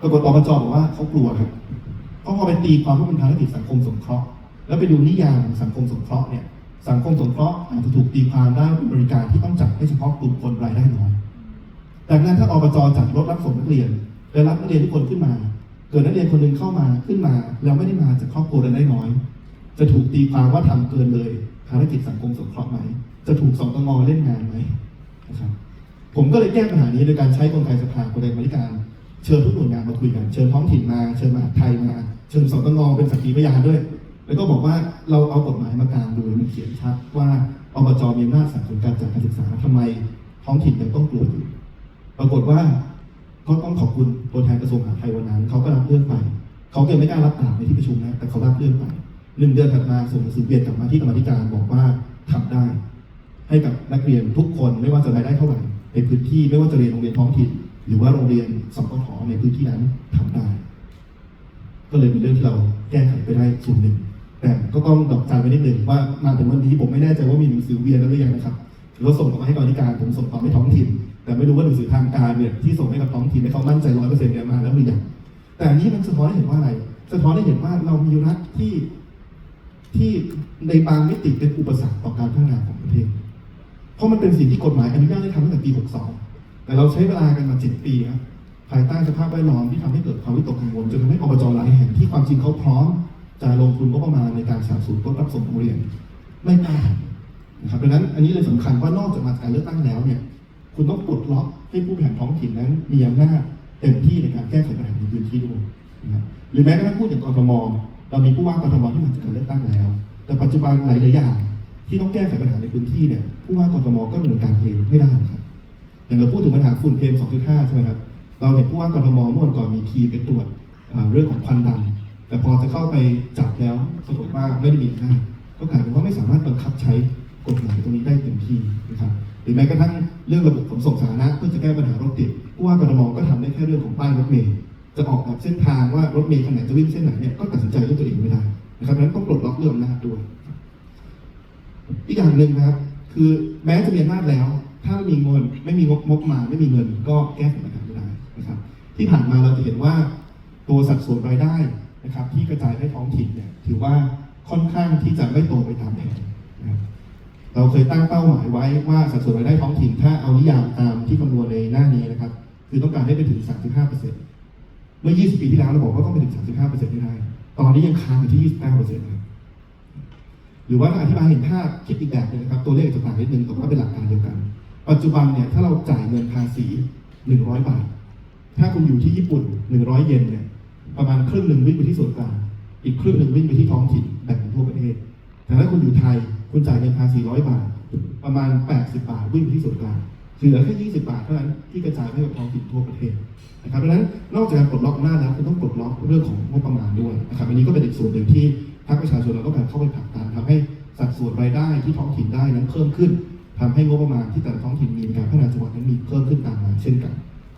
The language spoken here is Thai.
ปรากฏอบจบอกว่าเขากลัวครับเพราะพอไปตีความว่าเป็นภารกิจสังคมสงเคราะห์ แล้วไปดูนิยามของสังคมสงเคราะห์เนี่ย สังคมสงเคราะห์อาจจะถูกตีความได้เป็นบริการที่ต้องจัดให้เฉพาะกลุ่มคนรายได้น้อยดังนั้นถ้าอบจจัดรถรับส่งนักเรียนและรับนักเรียนทุกคนขึ้นมา เกิดนักเรียนคนหนึ่งเข้ามาขึ้นมา แล้วไม่ได้มาจากครอบครัวรายได้น้อย จะถูกตีความว่าทำเกินเลยภารกิจสังคมสงเคราะห์ไหม จะถูกสตงเล่นงานไหมนะครับผมก็เลยแก้ปัญหานี้โดยการใช้กลไกสภากลไกบริการ เชิญทุกหน่วยงานมาคุยกัน เชิญท้องถิ่นมา เชิญมหาไทยมา เชิญสตงเป็นสักขีพยานด้วย แล้วก็บอกว่าเราเอากฎหมายมากางดูมันเขียนชัดว่าอบจมีอำนาจสนับสนุนการจัดการศึกษาทำไมท้องถิ่นยังต้องกลัวอยู่ ปรากฏว่าก็ต้องขอบคุณตัวแทนกระทรวงมหาดไทยวันนั้นเขาก็รับเรื่องไป เขาเก็ยังไม่กล้ารับปากในที่ประชุมนะ แต่เขารับเรื่องไปหนึ่งเดือนถัดมาส่งหนังสือเวียนกลับมาที่กรรมธิการบอกว่าทำได้ ให้กับนักเรียนทุกคนไม่ว่าจะรายได้เท่าไหร่ในพื้นที่ไม่ว่าจะเรียนโรงเรียนท้องถิ่น หรือว่าโรงเรียนสปทในพื้นที่นั้นทำได้ ก็เลยเป็นเรื่องที่เราแก้ไขไปได้ส่วนหนึ่ง แต่ก็ต้องดอกจันไว้นิดหนึ่งว่ามาถึงวันนี้ผมไม่แน่ใจว่ามีหนังสือเวียนแล้วหรือยังนะครับเราส่งต่อมาให้กรรมาธิการผมส่งต่อให้ท้องถิ่น แต่ไม่รู้ว่าหนังสือทางการเนี่ยที่ส่งให้กับท้องถิ่นเนี่ยเขามั่นใจร้อยเปอร์เซ็นต์เนี่ยมาแล้วหรือยังแต่อันนี้มันสะท้อนให้เห็นว่าอะไรสะท้อนให้เห็นว่าเรามีรัฐที่ที่ในบางมิติเป็นอุปสรรคต่อการพัฒนาของประเทศ เพราะมันเป็นสิ่งที่กฎหมายอนุญาตให้ทำตั้งแต่ปี 62 แต่เราใช้เวลากันมา7ปีครับภายใต้สภาพแวดล้อมที่ทำให้เกิดความวิตกกังวลจนทำให้อบจหลายแห่งที่ความจริงเขาพร้อมจะลงทุนงบประมาณในการสนับสนุนรถรับส่งโรงเรียนไม่กล้านะครับดังนั้นอันนี้เลยสำคัญว่านอกจากมาจาการเลือกตั้งแล้วเนี่ย คุณต้องปลดล็อกให้ผู้บริหารท้องถิ่นนั้น มีอำนาจเต็มที่ในการแก้ไขปัญหาในพื้นที่ด้วยนะครับหรือแม้กระทั่งพูดอย่างกรทมเรามีผู้ว่ากรทมที่มาจากการเลือกตั้งแล้ว แต่ปัจจุบันหลายๆอย่างที่ต้องแก้ไขปัญหาในพื้นที่เนี่ยผู้ว่ากรทมก็ดำเนินการเองไม่ได้ครับ อย่างเราพูดถึงปัญหาฝุ่น PM 2.5 ใช่ไหมครับ เราเห็นผู้ว่ากรทมเมื่อวันก่อนมีทีไปตรวจเรื่องของควันดำแต่พอจะเข้าไปจับแล้วปรากฏว่าไม่ได้มีอำนาก็กลายเป็นว่าไม่สามารถบังคับใช้กฎหมายตรงนี้ได้เต็มที่นะครับหรือแม้กระทั่งเรื่องระบบขนส่งสาธารณะเพื่อจะแก้ปัญหารถติดผู้ว่ากรทมก็ทำได้แค่เรื่องของป้ายรถเมล์จะออกแบบเส้นทางว่ารถเมล์คันไหนจะวิ่งเส้นไหนเนี่ยก็ตัดสินใจด้วยตัวเองไม่ได้นะครับนั้นต้องปลดล็อกเรื่องอำนาจด้วยอีกอย่างหนึ่งนะครับ คือแม้จะมีอำนาจแล้ว ถ้าไม่มีเงินไม่มีงบงบมาไม่มีเงิน ก็แก้ไขปัญหาไม่ได้นะครับ ที่ผ่านมาเราจะเห็นว่าตัวสัดส่วนรายได้นะครับ ที่กระจายให้ท้องถิ่นเนี่ยถือว่าค่อนข้างที่จะไม่ตรงไปตามแผนนะครับเราเคยตั้งเป้าหมายไว้ว่าสัดส่วนรายได้ท้องถิ่นถ้าเอานิยามตามที่คำนวณในหน้านี้นะครับ คือต้องการให้ไปถึง 35%เมื่อ 20 ปีที่แล้วเราบอกว่าต้องไปถึง 35%ให้ได้ ตอนนี้ยังค้างอยู่ที่ 29%นะครับหรือว่าอธิบายเห็นภาพคิดอีกแบบหนึงนะครับ ตัวเลขจจะต่างนิดนึงแต่ว่าเป็นหลักการเดียวกัน ปัจจุบันเนี่ยถ้าเราจ่ายเงินภาษี100บาท ถ้าคุณอยู่ที่ญี่ปุ่น100เยนเนี่ยประมาณครึ่งหนึ่งวิ่งไปที่ส่วนกลางอีกครึ่งหนึ่งวิ่งไปที่ท้องถิ่นแบ่งเป็นทั่วประเทศ แต่ถ้าคุณอยู่ไทยคุณจ่ายเงินภาษี100บาท ประมาณ 80 บาทวิ่งไปที่ส่วนกลางเหลือแค่20 บาทเท่านั้นที่กระจายให้กับท้องถิ่นทั่วประเทศนะครับดังนั้นนอกจากการปลดล็อกหน้าแล้วคุณต้องปลดล็อกเรื่องของงบประมาณด้วยนะครับอันนี้ก็เป็นอีกส่วนหนึ่งที่ภาคประชาชนเราต้องการเข้าไปผลักดันทำให้สัดส่วนรายได้ที่ท้องถิ่นได้นั้นเพิ่มขึ้น ทำให้งบประมาณที่แต่ละท้องถิ่นมีในการพัฒนาจังหวัดนั้นมีเพิ่มขึ้นตามมาเช่นกัน